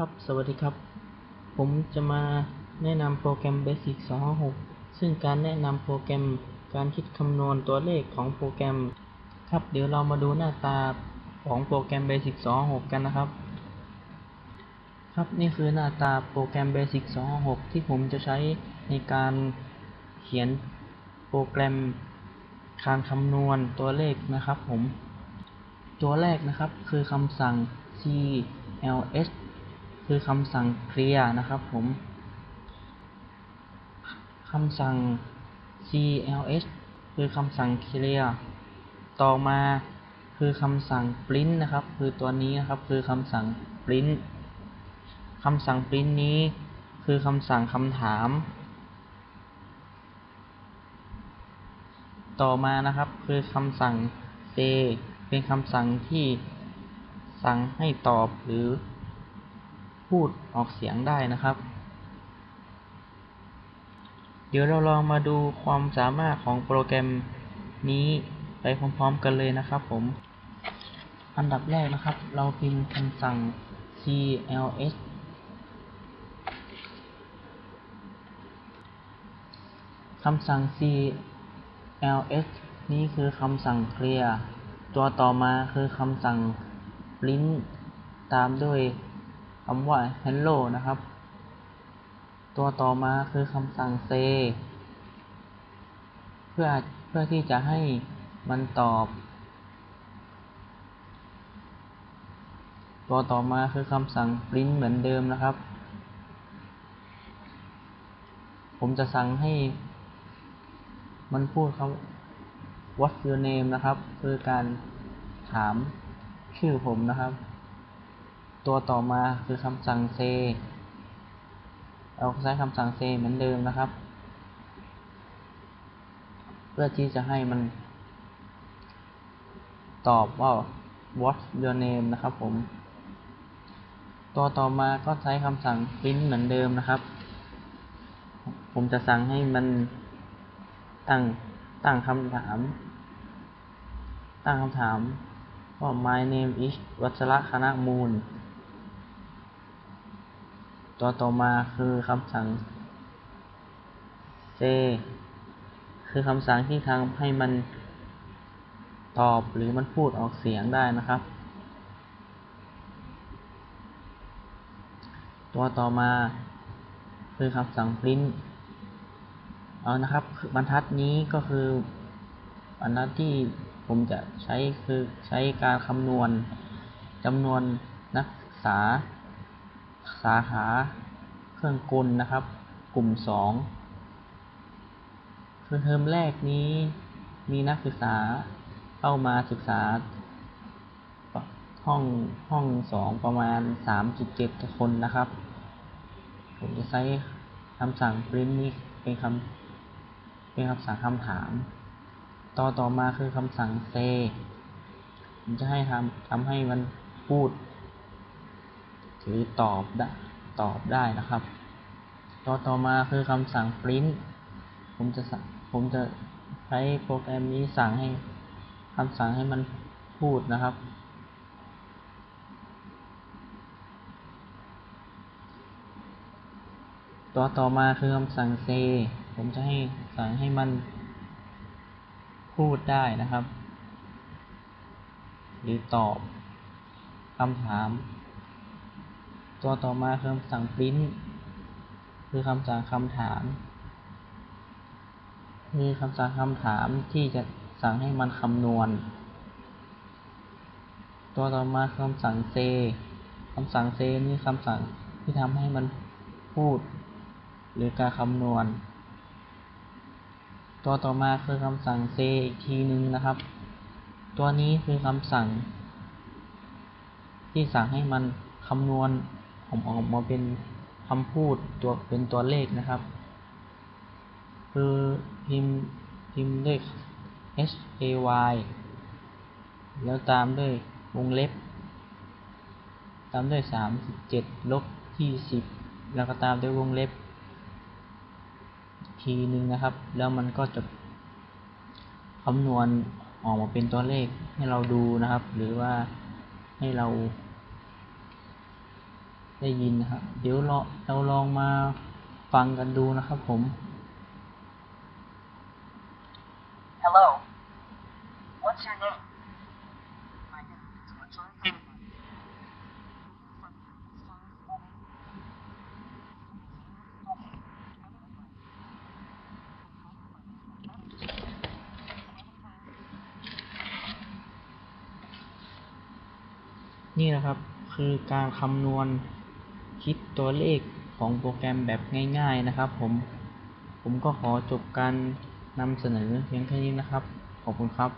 ครับ สวัสดีครับ ผมจะมาแนะนำโปรแกรม Basic 256 ซึ่งการแนะนำโปรแกรมการคิดคำนวณตัวเลขของโปรแกรม ครับ เดี๋ยวเรามาดูหน้าตาของโปรแกรม Basic 256 กันนะครับ ครับ นี่คือหน้าตาโปรแกรม Basic 256 ที่ผมจะใช้ในการเขียนโปรแกรมการคำนวณตัวเลขนะครับผม ตัวแรกนะครับคือคำสั่ง cls คือคำสั่ง clear นะครับผมคำสั่ง cls คือคำสั่ง clear ต่อมาคือคำสั่ง print นะครับ คือตัวนี้นะครับคือคำสั่ง print คำสั่ง print นี้คือคำสั่งคำถาม ต่อมานะครับคือคำสั่ง say เป็นคำสั่งที่สั่งให้ตอบหรือ พูดออกเสียงได้นะครับ เดี๋ยวเราลองมาดูความสามารถของโปรแกรมนี้ไปพร้อมๆกันเลยนะครับผม อันดับแรกนะครับ เราพิมพ์คำสั่ง cls คำสั่ง cls นี้คือคำสั่ง clear ตัวต่อมาคือคำสั่ง print ตามด้วย คำว่า hello นะครับ ตัวต่อมาคือคำสั่ง say เพื่อเพื่อที่จะให้มันตอบ ตัวต่อมาคือคำสั่ง print เหมือนเดิมนะครับ ผมจะสั่งให้มันพูดคำ what's your name นะครับ คือการถามชื่อผมนะครับ ตัวต่อมาคือคำสั่ง say เราใช้คำสั่ง say เหมือนเดิมนะครับ เพื่อที่จะให้มัน ตอบว่า what your name นะครับผม ตัวต่อมาก็ใช้คำสั่ง print เหมือนเดิมนะครับ ผมจะสั่งให้มันตั้งตั้งคำถาม ตั้งคำถามว่า my name is วัชระคณะมูล ตัวต่อมาคือคำสั่ง say คือคำสั่งที่ทำให้มันตอบหรือมันพูดออกเสียงได้นะครับ ตัวต่อมาคือคำสั่ง print เอานะครับบรรทัดนี้ก็คือบรรทัดที่ผมจะใช้คือใช้การคำนวณจำนวนนักศึกษา สาขาเครื่องกลนะครับ กลุ่มสองคือเทอมแรกนี้มีนักศึกษาเข้ามาศึกษาห้องห้องสองประมาณสามจุดเจ็ดคนนะครับ ผมจะใช้คำสั่ง print นี้เป็นคำเป็นคำสั่งคำถาม ต่อต่อมาคือคำสั่ง say ผมจะให้ทำทำให้มันพูด หรือตอบได้ตอบได้นะครับต่อต่อมาคือคำสั่ง print ผมจะผมจะใช้โปรแกรมนี้สั่งให้คำสั่งให้มันพูดนะครับ ตัวต่อมาคือคำสั่ง say ผมจะให้สั่งให้มันพูดได้นะครับ หรือตอบคำถาม ตัวต่อมาคือคำสั่ง print คือคำสั่งคำถาม คือคำสั่งคำถามที่จะสั่งให้มันคำนวณ ตัวต่อมาคำสั่ง say คำสั่ง say นี่คำสั่งที่ทำให้มันพูด หรือการคำนวณ ตัวต่อมาคือคำสั่ง say อีกทีนึงนะครับ ตัวนี้คือคำสั่งที่สั่งให้มันคำนวณ ผมออกมาเป็นคำพูดตัวเป็นตัวเลขนะครับ คือพิมพ์พิมพ์ด้วย h a y แล้วตามด้วยวงเล็บ ตามด้วยสามสิบเจ็ดลบยี่สิบแล้วก็ตามด้วยวงเล็บ ทีนึงนะครับ แล้วมันก็จะคำนวณออกมาเป็นตัวเลขให้เราดูนะครับ หรือว่าให้เรา ได้ยินนะครับ เดี๋ยวเราเราลองมาฟังกันดูนะครับผม Hello. What's your name? My name is Richard. นี่นะครับคือการคำนวณ คิดตัวเลขของโปรแกรมแบบง่ายๆนะครับ ผม ผมก็ขอจบการนำเสนอเพียงแค่นี้นะครับ ขอบคุณครับ